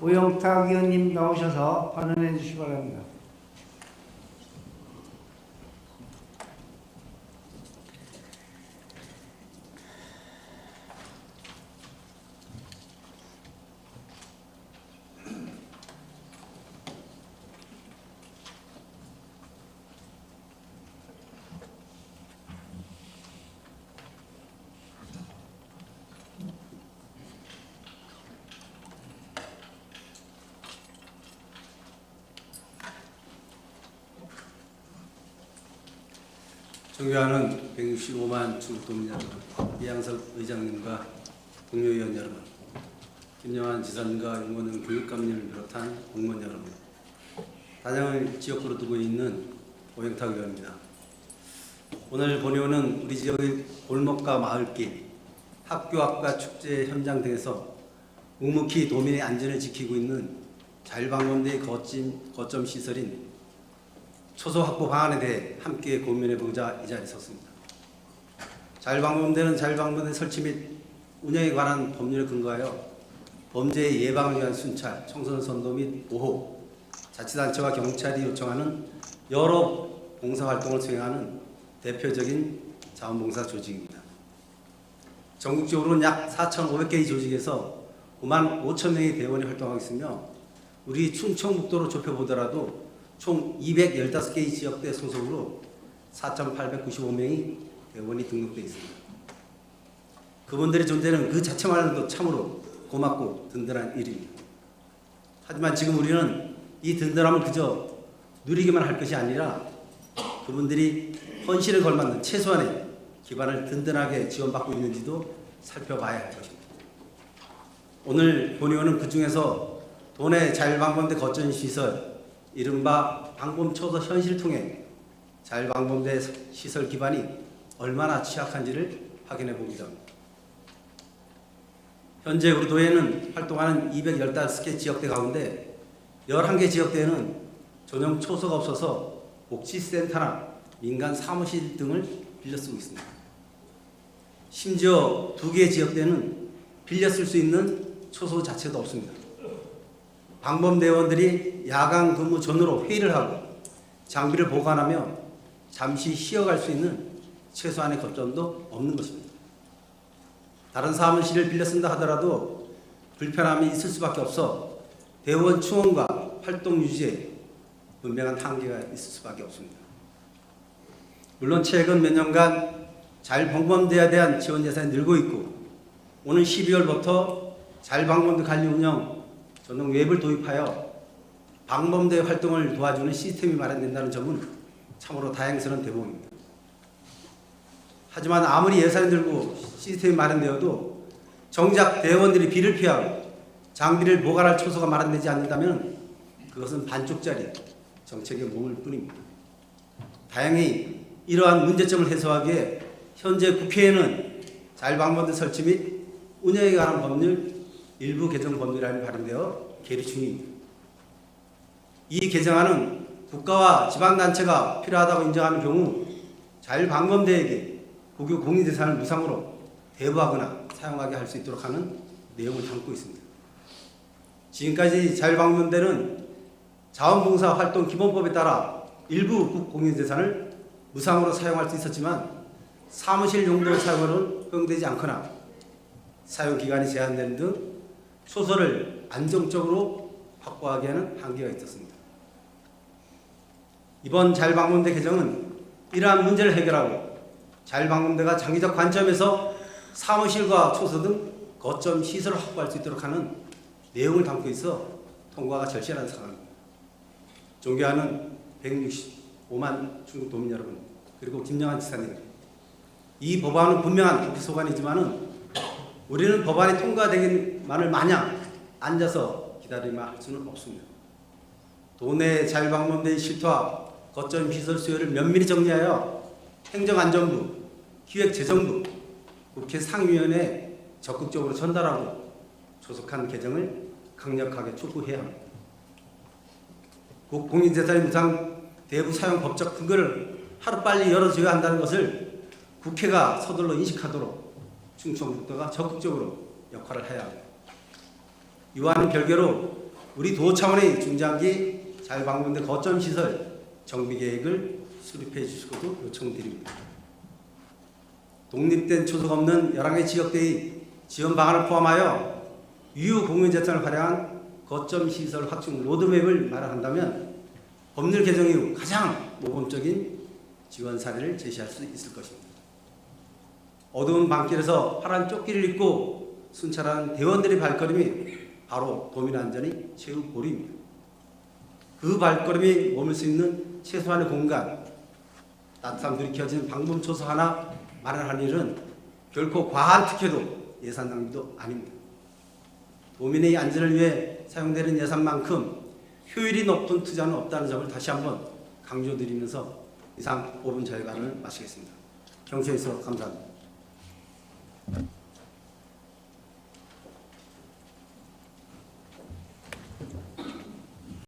오영탁 의원님 나오셔서 발언해 주시기 바랍니다. 존경하는 165만 중국도민 여러분, 이양석 의장님과 동료위원 여러분, 김영환 지사님과 윤건영 교육감님을 비롯한 공무원 여러분, 단양을 지역구로 두고 있는 오영탁 의원입니다. 오늘 본의원은 우리 지역의 골목과 마을길, 학교 앞과 축제 현장 등에서 묵묵히 도민의 안전을 지키고 있는 자율방범대의 거점, 거점 시설인 초소 확보 방안에 대해 함께 고민해 보자 이 자리에 섰습니다. 자율방범대는 자율방범대 설치 및 운영에 관한 법률에 근거하여 범죄 예방을 위한 순찰, 청소년 선도 및 보호, 자치단체와 경찰이 요청하는 여러 봉사활동을 수행하는 대표적인 자원봉사 조직입니다. 전국적으로는 약 4,500개의 조직에서 5만 5천 명의 대원이 활동하고 있으며 우리 충청북도로 좁혀보더라도 총 215개의 지역대 소속으로 4,895명이 대원이 등록되어 있습니다. 그분들의 존재는 그 자체만으로도 참으로 고맙고 든든한 일입니다. 하지만 지금 우리는 이 든든함을 그저 누리기만 할 것이 아니라 그분들이 헌신을 걸맞는 최소한의 기반을 든든하게 지원받고 있는지도 살펴봐야 할 것입니다. 오늘 본의원은 그 중에서 도내 자율방범대 거점 시설 이른바 방범초소 현실을 통해 자율방범대 시설 기반이 얼마나 취약한지를 확인해 합니다. 현재 우리 도에는 활동하는 215개 지역대 가운데 11개 지역대에는 전용 초소가 없어서 복지센터나 민간 사무실 등을 빌려 쓰고 있습니다. 심지어 두 개 지역대는 빌려 쓸 수 있는 초소 자체도 없습니다. 방범대원들이 야간 근무 전후로 회의를 하고 장비를 보관하며 잠시 쉬어갈 수 있는 최소한의 거점도 없는 것입니다. 다른 사무실을 빌려 쓴다 하더라도 불편함이 있을 수밖에 없어 대원 충원과 활동 유지에 분명한 한계가 있을 수밖에 없습니다. 물론 최근 몇 년간 자율방범대에 대한 지원 예산이 늘고 있고 오는 12월부터 자율방범대 관리 운영 전용 웹을 도입하여 방범대 활동을 도와주는 시스템이 마련된다는 점은 참으로 다행스러운 대목입니다. 하지만 아무리 예산이 들고 시스템이 마련되어도 정작 대원들이 비를 피하고 장비를 보관할 초소가 마련되지 않는다면 그것은 반쪽짜리 정책의 몸을 뿐입니다. 다행히 이러한 문제점을 해소하기에 현재 국회에는 자율방범대 설치 및 운영에 관한 법률 일부 개정 법률안이 발의되어 계류 중입니다. 이 개정안은 국가와 지방단체가 필요하다고 인정하는 경우 자율방범대에게 국유 공인재산을 무상으로 대부하거나 사용하게 할 수 있도록 하는 내용을 담고 있습니다. 지금까지 자율방범대는 자원봉사 활동 기본법에 따라 일부 국공인재산을 무상으로 사용할 수 있었지만 사무실 용도 사용으로는 허용되지 않거나 사용 기간이 제한되는 등 소설을 안정적으로 확보하기에는 한계가 있었습니다. 이번 자율방범대 개정은 이러한 문제를 해결하고 자율방범대가 장기적 관점에서 사무실과 초소 등 거점 시설을 확보할 수 있도록 하는 내용을 담고 있어 통과가 절실한 상황입니다. 존경하는 165만 중국 도민 여러분 그리고 김영환 지사님 이 법안은 분명한 국회 소관이지만은 우리는 법안이 통과되기만을 마냥 앉아서 기다리만 할 수는 없습니다. 도내 자율방범대의 실태와 거점 시설 수요를 면밀히 정리하여 행정안전부, 기획재정부, 국회 상위원회에 적극적으로 전달하고 조속한 개정을 강력하게 촉구해야 합니다. 국공인재산의 무상 대부 사용 법적 근거를 하루빨리 열어줘야 한다는 것을 국회가 서둘러 인식하도록 충청북도가 적극적으로 역할을 해야 합니다. 이와는 별개로 우리 도 차원의 중장기 자유방문대 거점 시설 정비 계획을 수립해 주시고도 요청드립니다. 독립된 초소가 없는 11개 지역대의 지원 방안을 포함하여 유효 공유 재산을 활용한 거점 시설 확충 로드맵을 마련한다면 법률 개정 이후 가장 모범적인 지원 사례를 제시할 수 있을 것입니다. 어두운 밤길에서 파란 조끼를 입고 순찰하는 대원들의 발걸음이 바로 도민 안전의 최후 보루입니다. 그 발걸음이 머물 수 있는 최소한의 공간, 따뜻한 불이 켜진 방범 초소 하나 마련할 일은 결코 과한 특혜도 예산 낭비도 아닙니다. 도민의 안전을 위해 사용되는 예산만큼 효율이 높은 투자는 없다는 점을 다시 한번 강조드리면서 이상 5분 자유관을 마치겠습니다. 경청해 주셔서 감사합니다. Thank you.